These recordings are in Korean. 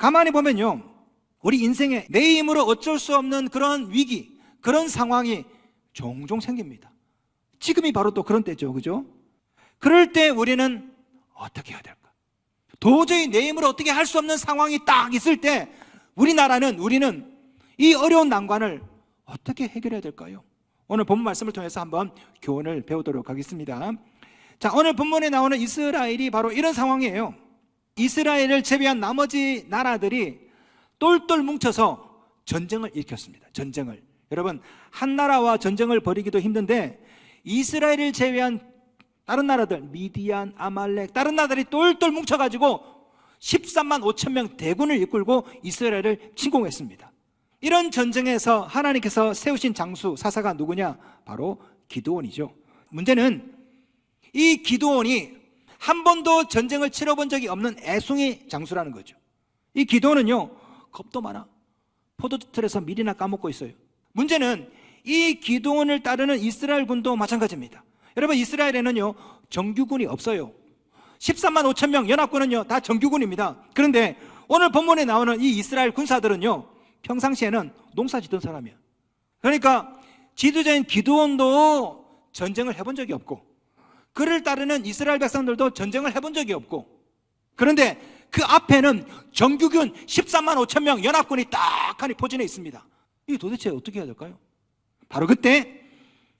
가만히 보면요. 우리 인생에 내 힘으로 어쩔 수 없는 그런 위기, 그런 상황이 종종 생깁니다. 지금이 바로 또 그런 때죠. 그죠? 그럴 때 우리는 어떻게 해야 될까? 도저히 내 힘으로 어떻게 할 수 없는 상황이 딱 있을 때 우리나라는, 우리는 이 어려운 난관을 어떻게 해결해야 될까요? 오늘 본문 말씀을 통해서 한번 교훈을 배우도록 하겠습니다. 자, 오늘 본문에 나오는 이스라엘이 바로 이런 상황이에요. 이스라엘을 제외한 나머지 나라들이 똘똘 뭉쳐서 전쟁을 일으켰습니다. 전쟁을. 여러분, 한 나라와 전쟁을 벌이기도 힘든데 이스라엘을 제외한 다른 나라들, 미디안, 아말렉, 다른 나라들이 똘똘 뭉쳐가지고 13만 5천 명 대군을 이끌고 이스라엘을 침공했습니다. 이런 전쟁에서 하나님께서 세우신 장수, 사사가 누구냐? 바로 기도원이죠. 문제는 이 기도원이 한 번도 전쟁을 치러본 적이 없는 애송이 장수라는 거죠. 이 기도원은요, 겁도 많아. 포도틀에서 밀이나 까먹고 있어요. 문제는 이 기도원을 따르는 이스라엘 군도 마찬가지입니다. 여러분, 이스라엘에는요, 정규군이 없어요. 13만 5천 명 연합군은요, 다 정규군입니다. 그런데 오늘 본문에 나오는 이 이스라엘 군사들은요, 평상시에는 농사 짓던 사람이야. 그러니까 지도자인 기도원도 전쟁을 해본 적이 없고, 그를 따르는 이스라엘 백성들도 전쟁을 해본 적이 없고, 그런데 그 앞에는 정규군 13만 5천 명 연합군이 딱하니 포진해 있습니다. 이게 도대체 어떻게 해야 될까요? 바로 그때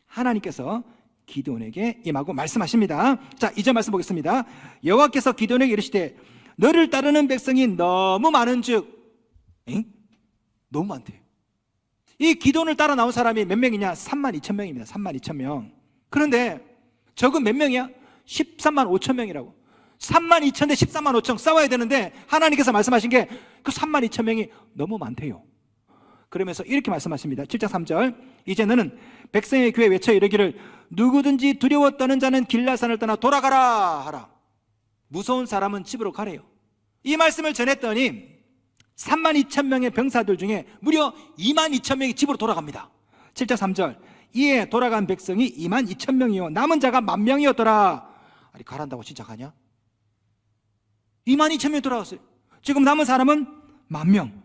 하나님께서 기도원에게 임하고 말씀하십니다. 자, 이제 말씀 보겠습니다. 여호와께서 기도원에게 이르시되 너를 따르는 백성이 너무 많은즉, 엥? 너무 많대. 이 기도원을 따라 나온 사람이 몇 명이냐? 3만 2천 명입니다. 3만 2천 명. 그런데 적은 몇 명이야? 13만 5천 명이라고. 3만 2천 대 13만 5천 싸워야 되는데 하나님께서 말씀하신 게 그 3만 2천 명이 너무 많대요. 그러면서 이렇게 말씀하십니다. 7장 3절. 이제 너는 백성의 교회 외쳐 이르기를 누구든지 두려워 떠는 자는 길라산을 떠나 돌아가라 하라. 무서운 사람은 집으로 가래요. 이 말씀을 전했더니 3만 2천 명의 병사들 중에 무려 2만 2천 명이 집으로 돌아갑니다. 7장 3절. 이에 돌아간 백성이 2만 2천 명이요. 남은 자가 만 명이었더라. 아니, 가란다고 진짜 가냐? 2만 2천 명이 돌아갔어요. 지금 남은 사람은 만 명.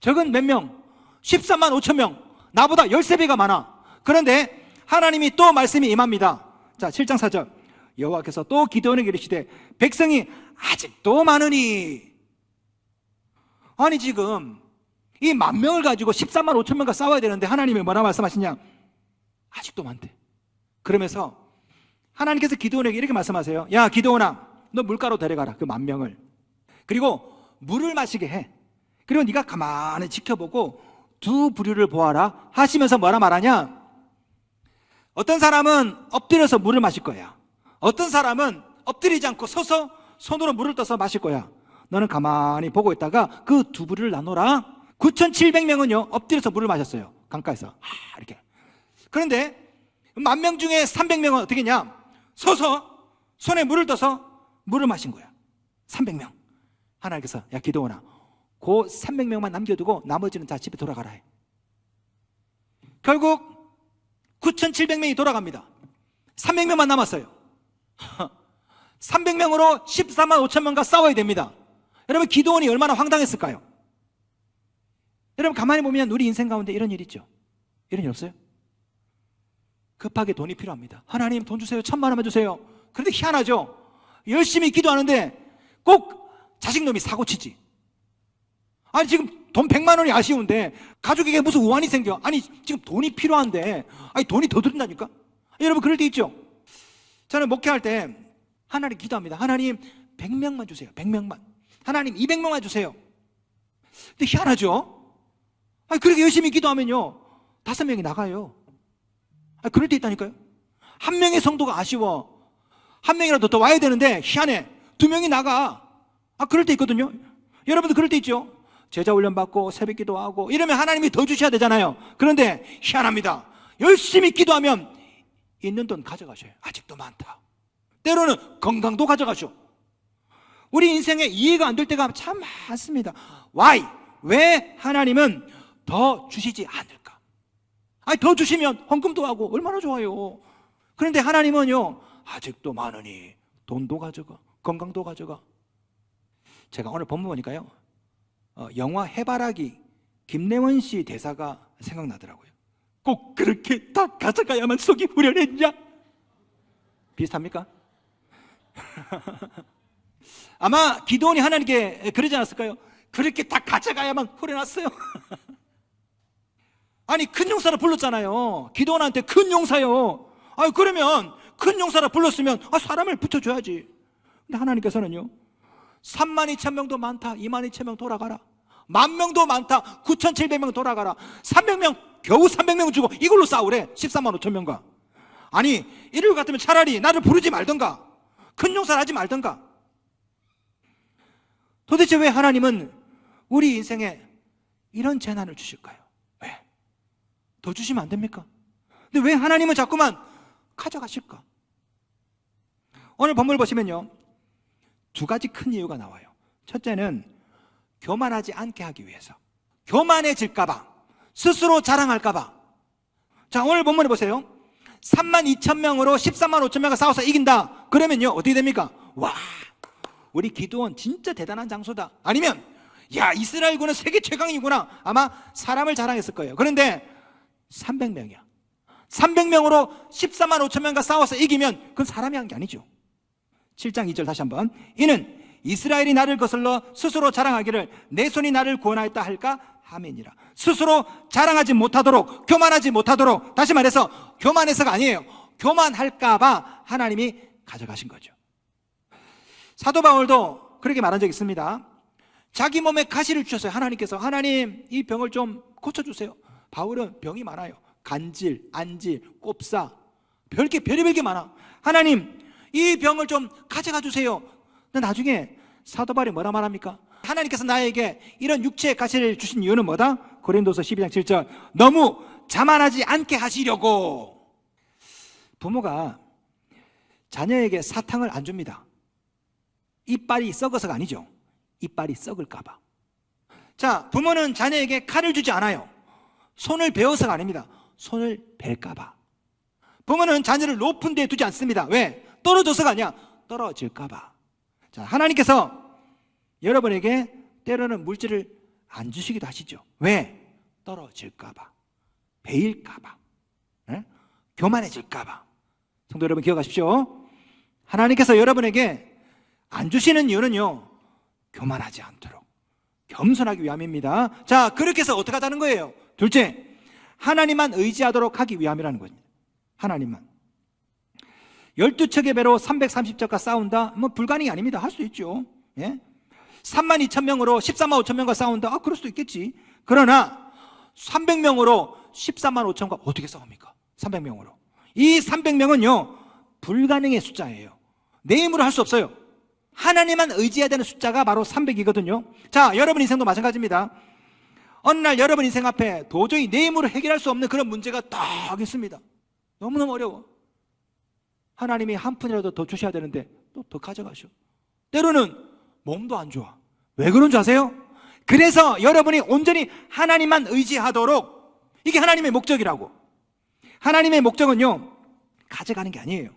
적은 몇 명? 13만 5천 명. 나보다 13배가 많아. 그런데 하나님이 또 말씀이 임합니다. 자, 7장 4절. 여호와께서 또 기도원에게 이르시되 백성이 아직도 많으니 아니 지금 이 만 명을 가지고 13만 5천 명과 싸워야 되는데 하나님이 뭐라 말씀하시냐? 아직도 많대. 그러면서 하나님께서 기도원에게 이렇게 말씀하세요. 야, 기도원아, 너 물가로 데려가라. 그 만 명을. 그리고 물을 마시게 해. 그리고 네가 가만히 지켜보고 두 부류를 보아라 하시면서 뭐라 말하냐? 어떤 사람은 엎드려서 물을 마실 거야. 어떤 사람은 엎드리지 않고 서서 손으로 물을 떠서 마실 거야. 너는 가만히 보고 있다가 그 두 부류를 나눠라. 9,700명은요, 엎드려서 물을 마셨어요. 강가에서. 아, 이렇게. 그런데 만 명 중에 300명은 어떻게 했냐? 서서 손에 물을 떠서 물을 마신 거야. 300명. 하나님께서, 야, 기도원아. 그 300명만 남겨두고 나머지는 다 집에 돌아가라 해. 결국 9,700명이 돌아갑니다. 300명만 남았어요. 300명으로 14만 5천 명과 싸워야 됩니다. 여러분 기도원이 얼마나 황당했을까요? 여러분 가만히 보면 우리 인생 가운데 이런 일 있죠. 이런 일 없어요? 급하게 돈이 필요합니다. 하나님 돈 주세요. 천만 원만 주세요. 그런데 희한하죠. 열심히 기도하는데 꼭 자식놈이 사고 치지. 아니 지금 돈 100만 원이 아쉬운데 가족에게 무슨 우환이 생겨. 아니 지금 돈이 필요한데 아니 돈이 더 들인다니까. 여러분 그럴 때 있죠. 저는 목회할 때 하나님 기도합니다. 하나님 100명만 주세요. 100명만. 하나님 200명만 주세요. 근데 희한하죠. 아니 그렇게 열심히 기도하면요. 다섯 명이 나가요. 아 그럴 때 있다니까요. 한 명의 성도가 아쉬워. 한 명이라도 더 와야 되는데 희한해. 두 명이 나가. 아 그럴 때 있거든요. 여러분도 그럴 때 있죠. 제자 훈련 받고 새벽 기도하고 이러면 하나님이 더 주셔야 되잖아요. 그런데 희한합니다. 열심히 기도하면 있는 돈 가져가셔요. 아직도 많다. 때로는 건강도 가져가죠. 우리 인생에 이해가 안 될 때가 참 많습니다. Why? 왜 하나님은 더 주시지 않을까? 아니, 더 주시면 헌금도 하고 얼마나 좋아요. 그런데 하나님은요, 아직도 많으니 돈도 가져가, 건강도 가져가. 제가 오늘 본문 보니까요, 어, 영화 해바라기 김래원 씨 대사가 생각나더라고요. 꼭 그렇게 다 가져가야만 속이 후련했냐? 비슷합니까? 아마 기도원이 하나님께 그러지 않았을까요? 그렇게 다 가져가야만 후련했어요. 아니 큰 용사를 불렀잖아요. 기도원한테 큰 용사요. 아 그러면 큰 용사를 불렀으면 아, 사람을 붙여줘야지. 근데 하나님께서는요. 3만 2천 명도 많다. 2만 2천 명 돌아가라. 만 명도 많다. 9,700명 돌아가라. 300명 겨우 300명 주고 이걸로 싸우래. 14만 5천 명과. 아니 이럴 것 같으면 차라리 나를 부르지 말던가. 큰 용사를 하지 말던가. 도대체 왜 하나님은 우리 인생에 이런 재난을 주실까요? 왜? 더 주시면 안 됩니까? 근데 왜 하나님은 자꾸만 가져가실까? 오늘 본문을 보시면요. 두 가지 큰 이유가 나와요. 첫째는 교만하지 않게 하기 위해서. 교만해질까봐. 스스로 자랑할까봐. 자, 오늘 본문을 보세요. 3만 2천 명으로 14만 5천 명가 싸워서 이긴다. 그러면요, 어떻게 됩니까? 와, 우리 기도원 진짜 대단한 장소다. 아니면, 야, 이스라엘군은 세계 최강이구나. 아마 사람을 자랑했을 거예요. 그런데 300명이야. 300명으로 14만 5천 명과 싸워서 이기면 그건 사람이 한 게 아니죠. 7장 2절 다시 한번. 이는 이스라엘이 나를 거슬러 스스로 자랑하기를 내 손이 나를 구원하였다 할까? 하면이라. 스스로 자랑하지 못하도록, 교만하지 못하도록, 다시 말해서 교만해서가 아니에요. 교만할까 봐 하나님이 가져가신 거죠. 사도 바울도 그렇게 말한 적이 있습니다. 자기 몸에 가시를 주셨어요. 하나님께서 하나님 이 병을 좀 고쳐 주세요. 바울은 병이 많아요. 간질, 안질, 꼽사, 별게 별의별 게 많아. 하나님 이 병을 좀 가져가 주세요. 근데 나중에 사도 바울이 뭐라 말합니까? 하나님께서 나에게 이런 육체의 가시를 주신 이유는 뭐다? 고린도서 12장 7절 너무 자만하지 않게 하시려고 부모가 자녀에게 사탕을 안 줍니다. 이빨이 썩어서가 아니죠. 이빨이 썩을까봐. 자, 부모는 자녀에게 칼을 주지 않아요. 손을 베어서가 아닙니다. 손을 벨까봐. 부모는 자녀를 높은 데에 두지 않습니다. 왜? 떨어져서가 아니야. 떨어질까봐. 자, 하나님께서 여러분에게 때로는 물질을 안 주시기도 하시죠. 왜? 떨어질까봐. 베일까봐. 예? 교만해질까봐. 성도 여러분 기억하십시오. 하나님께서 여러분에게 안 주시는 이유는요, 교만하지 않도록. 겸손하기 위함입니다. 자, 그렇게 해서 어떻게 하자는 거예요? 둘째, 하나님만 의지하도록 하기 위함이라는 겁니다. 하나님만. 12척의 배로 330척과 싸운다? 뭐 불가능이 아닙니다. 할 수 있죠. 예? 3만 2천 명으로 14만 5천 명과 싸운다? 아, 그럴 수도 있겠지. 그러나 300명으로 14만 5천과 어떻게 싸웁니까? 300명으로. 이 300명은요, 불가능의 숫자예요. 내 힘으로 할 수 없어요. 하나님만 의지해야 되는 숫자가 바로 300이거든요. 자, 여러분 인생도 마찬가지입니다. 어느 날 여러분 인생 앞에 도저히 내 힘으로 해결할 수 없는 그런 문제가 딱 있습니다. 너무너무 어려워. 하나님이 한 푼이라도 더 주셔야 되는데 또 더 가져가셔. 때로는 몸도 안 좋아. 왜 그런 줄 아세요? 그래서 여러분이 온전히 하나님만 의지하도록 이게 하나님의 목적이라고. 하나님의 목적은요, 가져가는 게 아니에요.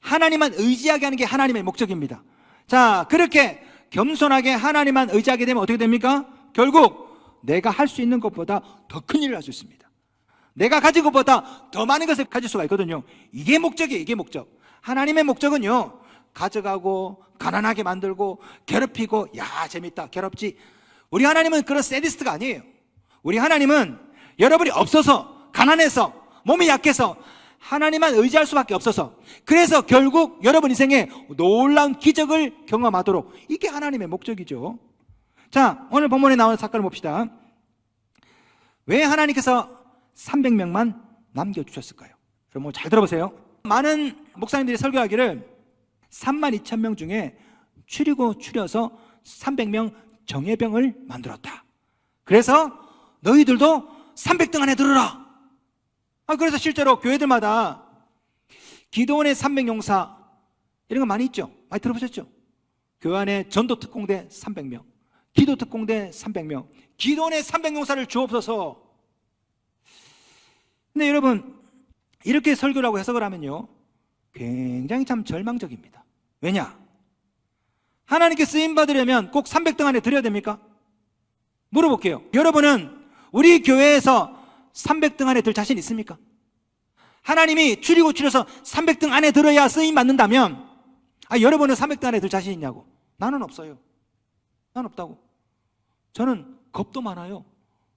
하나님만 의지하게 하는 게 하나님의 목적입니다. 자, 그렇게 겸손하게 하나님만 의지하게 되면 어떻게 됩니까? 결국 내가 할 수 있는 것보다 더 큰 일을 할 수 있습니다. 내가 가진 것보다 더 많은 것을 가질 수가 있거든요. 이게 목적이에요, 이게 목적. 하나님의 목적은요, 가져가고, 가난하게 만들고, 괴롭히고, 야, 재밌다, 괴롭지. 우리 하나님은 그런 세디스트가 아니에요. 우리 하나님은 여러분이 없어서, 가난해서, 몸이 약해서, 하나님만 의지할 수밖에 없어서, 그래서 결국 여러분 인생에 놀라운 기적을 경험하도록, 이게 하나님의 목적이죠. 자, 오늘 본문에 나오는 사건을 봅시다. 왜 하나님께서 300명만 남겨주셨을까요? 여러분 잘 들어보세요. 많은 목사님들이 설교하기를 3만 2천 명 중에 추리고 추려서 300명 정예병을 만들었다. 그래서 너희들도 300등 안에 들어라. 아, 그래서 실제로 교회들마다 기도원의 300용사 이런 거 많이 있죠. 많이 들어보셨죠? 교회 안에 전도 특공대 300명, 기도 특공대 300명, 기도원의 300용사를 주옵소서. 근데 여러분 이렇게 설교라고 해석을 하면요. 굉장히 참 절망적입니다. 왜냐? 하나님께 쓰임 받으려면 꼭 300등 안에 들어야 됩니까? 물어볼게요. 여러분은 우리 교회에서 300등 안에 들 자신 있습니까? 하나님이 줄이고 줄여서 300등 안에 들어야 쓰임 받는다면 아, 여러분은 300등 안에 들 자신 있냐고? 나는 없어요. 난 없다고. 저는 겁도 많아요.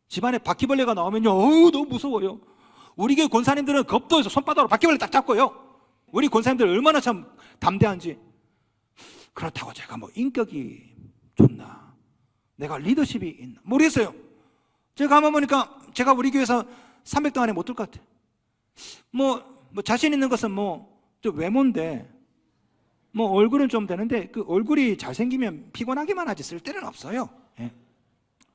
집안에 바퀴벌레가 나오면요, 어우, 너무 무서워요. 우리 교회 권사님들은 겁도 해서 손바닥으로 바퀴벌레 딱 잡고요. 우리 권사님들 얼마나 참 담대한지. 그렇다고 제가 뭐 인격이 좋나, 내가 리더십이 있나, 모르겠어요. 제가 한번 보니까 제가 우리 교회에서 300등 안에 못 들 것 같아. 뭐, 뭐 자신 있는 것은 뭐, 저 외모인데, 뭐 얼굴은 좀 되는데 그 얼굴이 잘생기면 피곤하기만 하지 쓸 데는 없어요.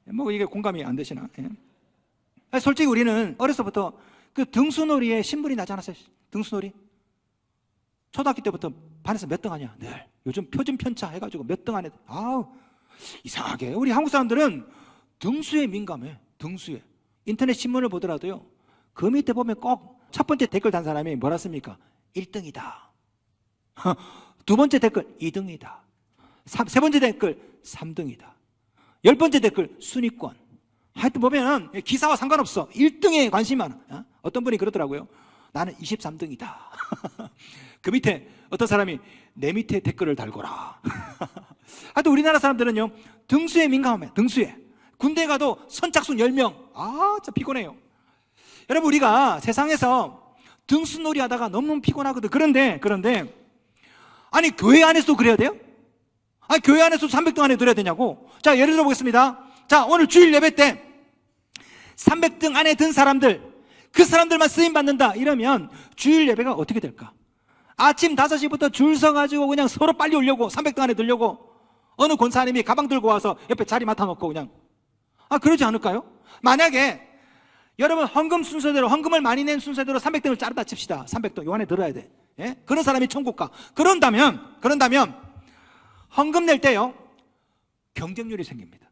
예. 뭐 이게 공감이 안 되시나? 예. 솔직히 우리는 어려서부터 그 등수놀이에 신분이 나지 않았어요. 등수놀이. 초등학교 때부터 반에서 몇 등 하냐? 늘. 요즘 표준 편차 해가지고 몇 등 안에. 아우 이상하게 우리 한국 사람들은 등수에 민감해. 등수에. 인터넷 신문을 보더라도요. 그 밑에 보면 꼭 첫 번째 댓글 단 사람이 뭐라 씁니까? 1등이다. 두 번째 댓글 2등이다. 세 번째 댓글 3등이다. 열 번째 댓글 순위권. 하여튼 보면 기사와 상관없어. 1등에 관심이 많아. 어? 어떤 분이 그러더라고요. 나는 23등이다. 그 밑에 어떤 사람이 내 밑에 댓글을 달거라. 하여튼 우리나라 사람들은요. 등수에 민감해. 등수에. 군대 가도 선착순 10명. 아, 진짜 피곤해요. 여러분 우리가 세상에서 등수놀이 하다가 너무 피곤하거든. 그런데 그런데 아니 교회 안에서도 그래야 돼요? 아니 교회 안에서 300등 안에 들어야 되냐고? 자 예를 들어 보겠습니다. 자 오늘 주일 예배 때 300등 안에 든 사람들 그 사람들만 쓰임 받는다 이러면 주일 예배가 어떻게 될까? 아침 5시부터 줄 서가지고 그냥 서로 빨리 오려고 300등 안에 들려고 어느 권사님이 가방 들고 와서 옆에 자리 맡아놓고 그냥 아 그러지 않을까요? 만약에 여러분 헌금 순서대로 헌금을 많이 낸 순서대로 300등을 자르다 칩시다. 300등 요 안에 들어야 돼. 예? 그런 사람이 천국 가. 그런다면 그런다면 헌금 낼 때요 경쟁률이 생깁니다.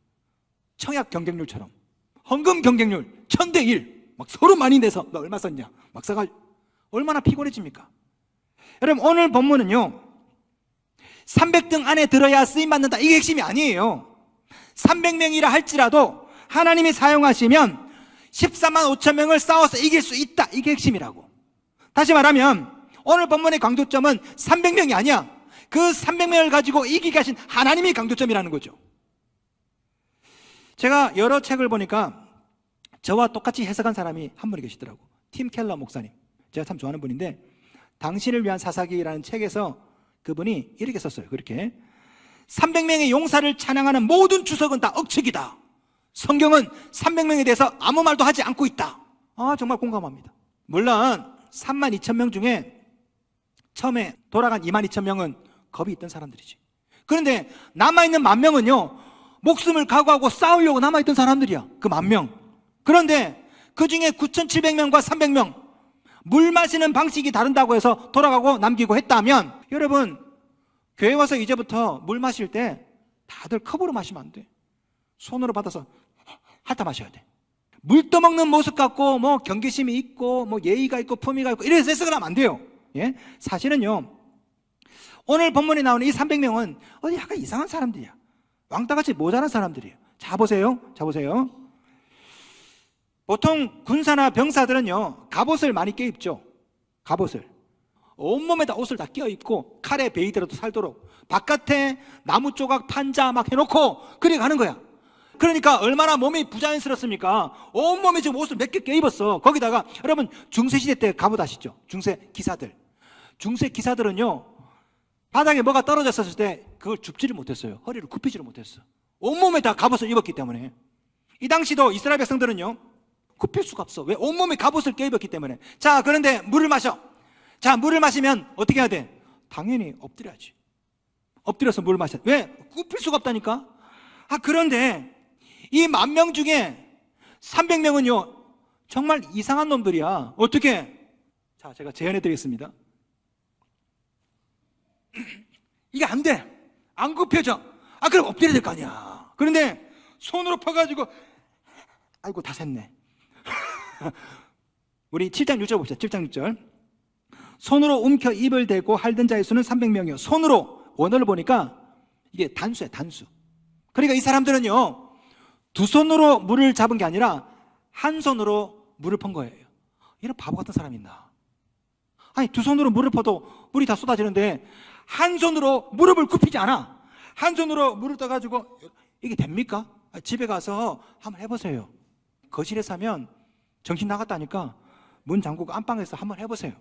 청약 경쟁률처럼 헌금 경쟁률 천 대 일. 막 서로 많이 내서 너 얼마 썼냐? 막 써가 얼마나 피곤해집니까? 여러분 오늘 본문은요 300등 안에 들어야 쓰임 받는다. 이게 핵심이 아니에요. 300명이라 할지라도 하나님이 사용하시면 14만 5천 명을 싸워서 이길 수 있다. 이게 핵심이라고. 다시 말하면 오늘 본문의 강조점은 300명이 아니야. 그 300명을 가지고 이기게 하신 하나님이 강조점이라는 거죠. 제가 여러 책을 보니까 저와 똑같이 해석한 사람이 한 분이 계시더라고. 팀 켈러 목사님. 제가 참 좋아하는 분인데 당신을 위한 사사기라는 책에서 그분이 이렇게 썼어요. 그렇게 300명의 용사를 찬양하는 모든 주석은 다 억측이다. 성경은 300명에 대해서 아무 말도 하지 않고 있다. 아, 정말 공감합니다. 물론 3만 2천 명 중에 처음에 돌아간 2만 2천 명은 겁이 있던 사람들이지. 그런데 남아있는 만 명은요, 목숨을 각오하고 싸우려고 남아있던 사람들이야. 그 만 명. 그런데 그 중에 9,700명과 300명, 물 마시는 방식이 다른다고 해서 돌아가고 남기고 했다면, 여러분, 교회 와서 이제부터 물 마실 때 다들 컵으로 마시면 안 돼. 손으로 받아서 핥아 마셔야 돼. 물 떠먹는 모습 같고 뭐 경계심이 있고 뭐 예의가 있고 품위가 있고 이래서 해석을 하면 안 돼요. 예? 사실은요. 오늘 본문에 나오는 이 300명은 어디 약간 이상한 사람들이야. 왕따같이 모자란 사람들이에요. 자 보세요. 자 보세요. 보통 군사나 병사들은요. 갑옷을 많이 껴입죠. 갑옷을. 온몸에다 옷을 다 껴입고 칼에 베이더라도 살도록 바깥에 나무 조각 판자 막 해놓고 그래 가는 거야. 그러니까 얼마나 몸이 부자연스럽습니까? 온몸에 지금 옷을 몇 개 껴입었어. 거기다가 여러분 중세시대 때 갑옷 아시죠? 중세 기사들. 중세 기사들은요. 바닥에 뭐가 떨어졌을 때 그걸 줍지를 못했어요. 허리를 굽히지를 못했어. 온몸에 다 갑옷을 입었기 때문에. 이 당시도 이스라엘 백성들은요. 굽힐 수가 없어. 왜? 온몸에 갑옷을 껴입었기 때문에. 자, 그런데 물을 마셔. 자, 물을 마시면 어떻게 해야 돼? 당연히 엎드려야지. 엎드려서 물을 마셔. 왜? 굽힐 수가 없다니까? 아, 그런데 이 만 명 중에 300명은요, 정말 이상한 놈들이야. 어떻게? 자, 제가 제안해 드리겠습니다. 이게 안 돼. 안 굽혀져. 아, 그럼 엎드려야 될 거 아니야. 그런데 손으로 퍼가지고, 아이고, 다 샜네. 우리 7장 6절 봅시다. 7장 6절. 손으로 움켜 입을 대고 할던 자의 수는 300명이요. 손으로 원어를 보니까 이게 단수야, 단수. 그러니까 이 사람들은요, 두 손으로 물을 잡은 게 아니라 한 손으로 물을 펀 거예요. 이런 바보 같은 사람이 있나? 아니, 두 손으로 물을 퍼도 물이 다 쏟아지는데 한 손으로 무릎을 굽히지 않아. 한 손으로 물을 떠가지고 이게 됩니까? 아, 집에 가서 한번 해보세요. 거실에서 하면 정신 나갔다니까 문 잠그고 안방에서 한번 해보세요.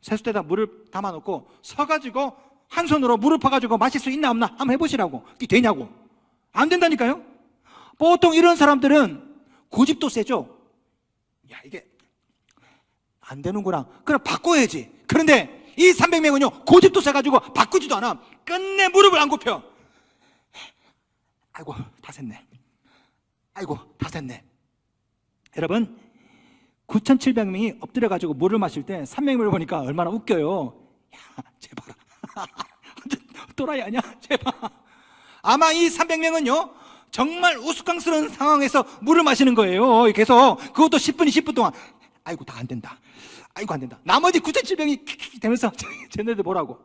세수대에다 물을 담아놓고 서가지고 한 손으로 물을 퍼가지고 마실 수 있나 없나 한번 해보시라고. 이게 되냐고. 안 된다니까요? 보통 이런 사람들은 고집도 세죠? 야, 이게 안 되는구나. 그럼 바꿔야지. 그런데 이 300명은요, 고집도 세가지고 바꾸지도 않아. 끝내 무릎을 안 굽혀. 아이고, 다 샜네. 아이고, 다 샜네. 여러분, 9,700명이 엎드려가지고 물을 마실 때 300명을 보니까 얼마나 웃겨요. 야, 제발. 또라이 아니야? 제발. 아마 이 300명은요, 정말 우스꽝스러운 상황에서 물을 마시는 거예요. 계속. 그것도 10분이 10분 동안. 아이고, 다 안 된다. 아이고, 안 된다. 나머지 9,700명이 킥킥 되면서 쟤네들 뭐라고?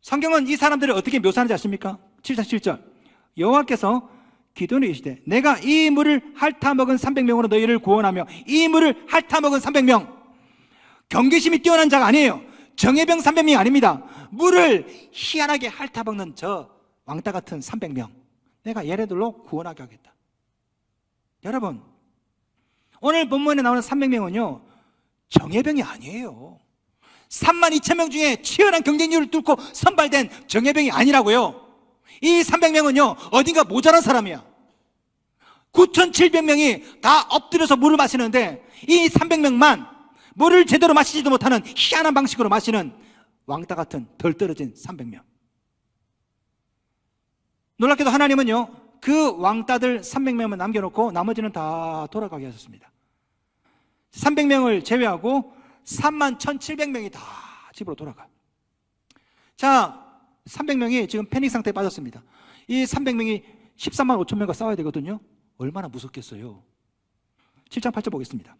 성경은 이 사람들을 어떻게 묘사하는지 아십니까? 7장 7절. 여호와께서 기도를 이시되 내가 이 물을 핥아 먹은 300명으로 너희를 구원하며 이 물을 핥아 먹은 300명 경계심이 뛰어난 자가 아니에요. 정예병 300명이 아닙니다. 물을 희한하게 핥아 먹는 저 왕따 같은 300명. 내가 얘네들로 구원하게 하겠다. 여러분, 오늘 본문에 나오는 300명은요, 정예병이 아니에요. 3만 2천 명 중에 치열한 경쟁률을 뚫고 선발된 정예병이 아니라고요. 이 300명은요, 어딘가 모자란 사람이야. 9,700명이 다 엎드려서 물을 마시는데, 이 300명만 물을 제대로 마시지도 못하는 희한한 방식으로 마시는 왕따 같은 덜 떨어진 300명. 놀랍게도 하나님은요, 그 왕따들 300명만 남겨놓고 나머지는 다 돌아가게 하셨습니다. 300명을 제외하고 3만 1,700명이 다 집으로 돌아가. 자, 300명이 지금 패닉 상태에 빠졌습니다. 이 300명이 13만 5천 명과 싸워야 되거든요. 얼마나 무섭겠어요. 7장 8절 보겠습니다.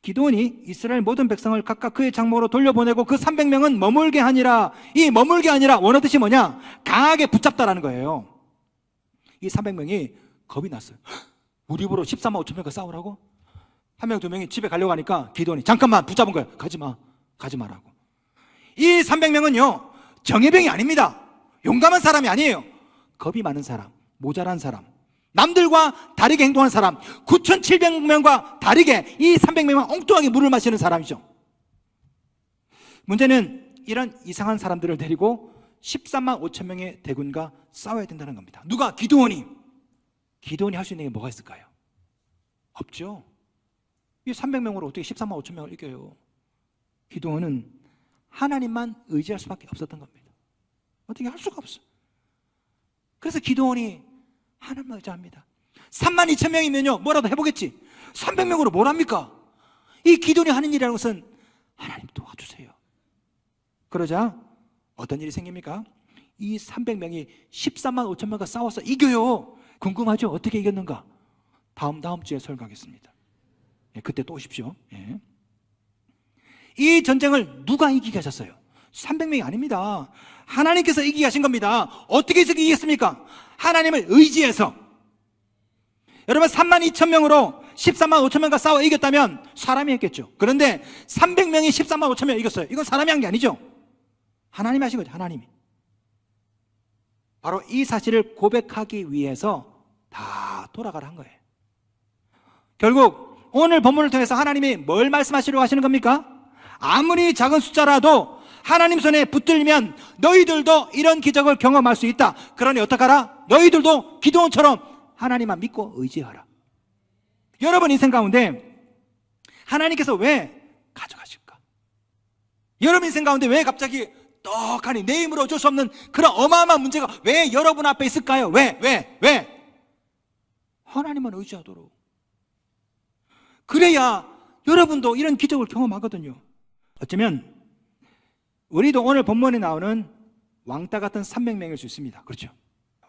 기도원이 이스라엘 모든 백성을 각각 그의 장모로 돌려보내고 그 300명은 머물게 하니라. 이 머물게 아니라 원하듯이 뭐냐? 강하게 붙잡다라는 거예요. 이 300명이 겁이 났어요. 우리 입으로 14만 5천 명과 싸우라고? 한 명, 두 명이 집에 가려고 하니까 기도원이 잠깐만 붙잡은 거예요. 가지 마. 가지 마라고. 이 300명은요, 정예병이 아닙니다. 용감한 사람이 아니에요. 겁이 많은 사람, 모자란 사람, 남들과 다르게 행동하는 사람, 9,700명과 다르게 이 300명은 엉뚱하게 물을 마시는 사람이죠. 문제는 이런 이상한 사람들을 데리고 13만 5천 명의 대군과 싸워야 된다는 겁니다. 누가? 기도원이. 기도원이 할 수 있는 게 뭐가 있을까요? 없죠. 이 300명으로 어떻게 13만 5천 명을 이겨요? 기도원은 하나님만 의지할 수밖에 없었던 겁니다. 어떻게 할 수가 없어. 그래서 기도원이 하나님만 의지합니다. 3만 2천 명이면요, 뭐라도 해보겠지. 300명으로 뭘 합니까? 이 기도원이 하는 일이라는 것은 하나님 도와주세요. 그러자 어떤 일이 생깁니까? 이 300명이 13만 5천 명과 싸워서 이겨요. 궁금하죠? 어떻게 이겼는가? 다음 다음 주에 설교하겠습니다. 예, 그때 또 오십시오. 예. 이 전쟁을 누가 이기게 하셨어요? 300명이 아닙니다. 하나님께서 이기게 하신 겁니다. 어떻게 해서 이기겠습니까? 하나님을 의지해서. 여러분 3만 2천 명으로 13만 5천 명과 싸워 이겼다면 사람이 했겠죠. 그런데 300명이 13만 5천 명 이겼어요. 이건 사람이 한 게 아니죠. 하나님이 하신 거죠. 하나님이. 바로 이 사실을 고백하기 위해서 다 돌아가라 한 거예요. 결국 오늘 본문을 통해서 하나님이 뭘 말씀하시려고 하시는 겁니까? 아무리 작은 숫자라도 하나님 손에 붙들면 너희들도 이런 기적을 경험할 수 있다. 그러니 어떡하라? 너희들도 기도원처럼 하나님만 믿고 의지하라. 여러분 인생 가운데 하나님께서 왜 가져가실까? 여러분 인생 가운데 왜 갑자기 떡하니 내 힘으로 어쩔 수 없는 그런 어마어마한 문제가 왜 여러분 앞에 있을까요? 왜? 왜? 왜? 하나님만 의지하도록. 그래야 여러분도 이런 기적을 경험하거든요. 어쩌면 우리도 오늘 본문에 나오는 왕따 같은 300명일 수 있습니다. 그렇죠?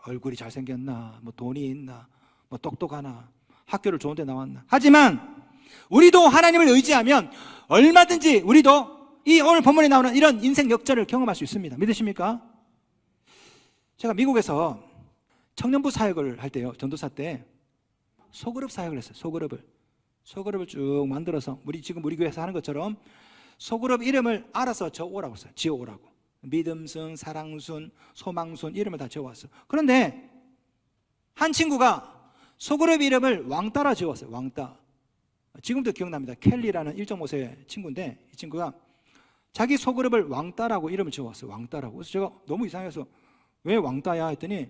얼굴이 잘생겼나, 뭐 돈이 있나, 뭐 똑똑하나, 학교를 좋은 데 나왔나. 하지만 우리도 하나님을 의지하면 얼마든지 우리도 이 오늘 본문에 나오는 이런 인생 역전을 경험할 수 있습니다. 믿으십니까? 제가 미국에서 청년부 사역을 할 때요, 전도사 때 소그룹 사역을 했어요. 소그룹을. 소그룹을 쭉 만들어서 우리 지금 우리 교회에서 하는 것처럼 소그룹 이름을 알아서 적어오라고 했어요. 지어오라고. 믿음순, 사랑순, 소망순 이름을 다 적어왔어요. 그런데 한 친구가 소그룹 이름을 왕따라 지었어요. 왕따. 지금도 기억납니다. 켈리라는 1.5세 친구인데 이 친구가 자기 소그룹을 왕따라고 이름을 지어왔어요. 왕따라고. 그래서 제가 너무 이상해서 왜 왕따야 했더니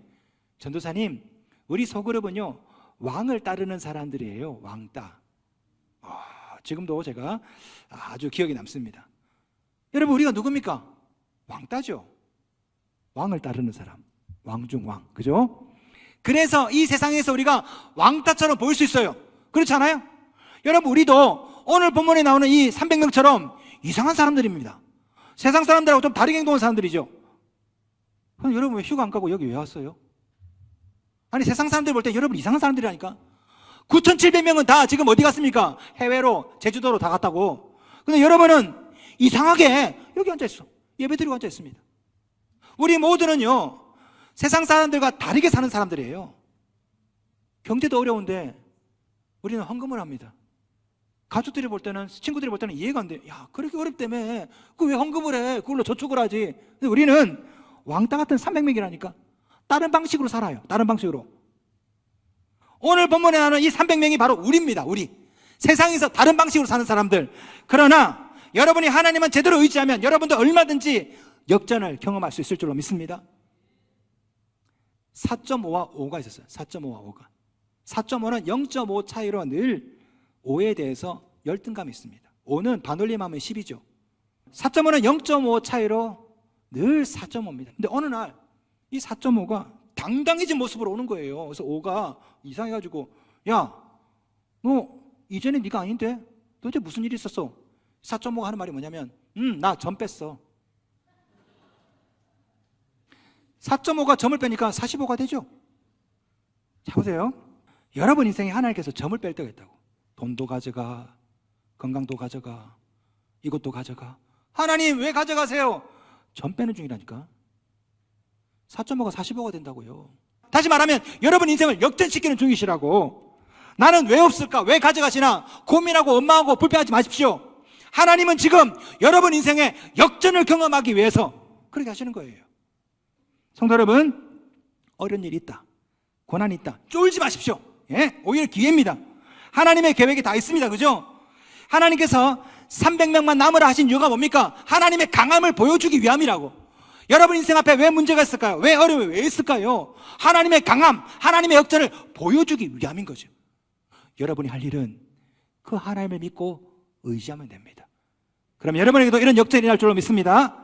전도사님 우리 소그룹은요 왕을 따르는 사람들이에요. 왕따. 아, 지금도 제가 아주 기억에 남습니다. 여러분 우리가 누굽니까? 왕따죠. 왕을 따르는 사람. 왕중 왕. 그죠? 그래서 이 세상에서 우리가 왕따처럼 보일 수 있어요. 그렇잖아요? 여러분, 우리도 오늘 본문에 나오는 이 300명처럼 이상한 사람들입니다. 세상 사람들하고 좀 다르게 행동하는 사람들이죠. 그럼 여러분 왜 휴가 안 가고 여기 왜 왔어요? 아니, 세상 사람들 볼 때 여러분 이상한 사람들이라니까? 9,700명은 다 지금 어디 갔습니까? 해외로, 제주도로 다 갔다고. 근데 여러분은 이상하게 여기 앉아있어. 예배 드리고 앉아있습니다. 우리 모두는요, 세상 사람들과 다르게 사는 사람들이에요. 경제도 어려운데 우리는 헌금을 합니다. 가족들이 볼 때는 친구들이 볼 때는 이해가 안 돼. 야 그렇게 어렵다며. 그왜 헌금을 해? 그걸로 저축을 하지. 근데 우리는 왕따 같은 300명이라니까. 다른 방식으로 살아요. 다른 방식으로. 오늘 본문에 나오는 이 300명이 바로 우리입니다. 우리. 세상에서 다른 방식으로 사는 사람들. 그러나 여러분이 하나님은 제대로 의지하면 여러분도 얼마든지 역전을 경험할 수 있을 줄로 믿습니다. 4.5와 5가 있었어요. 4.5와 5가. 4.5는 0.5 차이로 늘 5에 대해서 열등감이 있습니다. 5는 반올림하면 10이죠. 4.5는 0.5 차이로 늘 4.5입니다. 근데 어느 날 이 4.5가 당당해진 모습으로 오는 거예요. 그래서 5가 이상해가지고 야, 너 이전에 네가 아닌데 도대체 무슨 일이 있었어? 4.5가 하는 말이 뭐냐면 음, 나 점 뺐어. 4.5가 점을 빼니까 45가 되죠. 자 보세요. 여러분 인생에 하나님께서 점을 뺄 때가 있다고. 돈도 가져가, 건강도 가져가, 이것도 가져가. 하나님 왜 가져가세요? 점 빼는 중이라니까. 4.5가 45가 된다고요. 다시 말하면 여러분 인생을 역전시키는 중이시라고. 나는 왜 없을까? 왜 가져가시나? 고민하고 원망하고 불평하지 마십시오. 하나님은 지금 여러분 인생에 역전을 경험하기 위해서 그렇게 하시는 거예요. 성도 여러분, 어려운 일이 있다. 고난이 있다. 쫄지 마십시오. 예? 오히려 기회입니다. 하나님의 계획이 다 있습니다. 그죠? 하나님께서 300명만 남으라 하신 이유가 뭡니까? 하나님의 강함을 보여주기 위함이라고. 여러분 인생 앞에 왜 문제가 있을까요? 왜 어려움이 왜 있을까요? 하나님의 강함, 하나님의 역전을 보여주기 위함인 거죠. 여러분이 할 일은 그 하나님을 믿고 의지하면 됩니다. 그럼 여러분에게도 이런 역전이 날 줄로 믿습니다.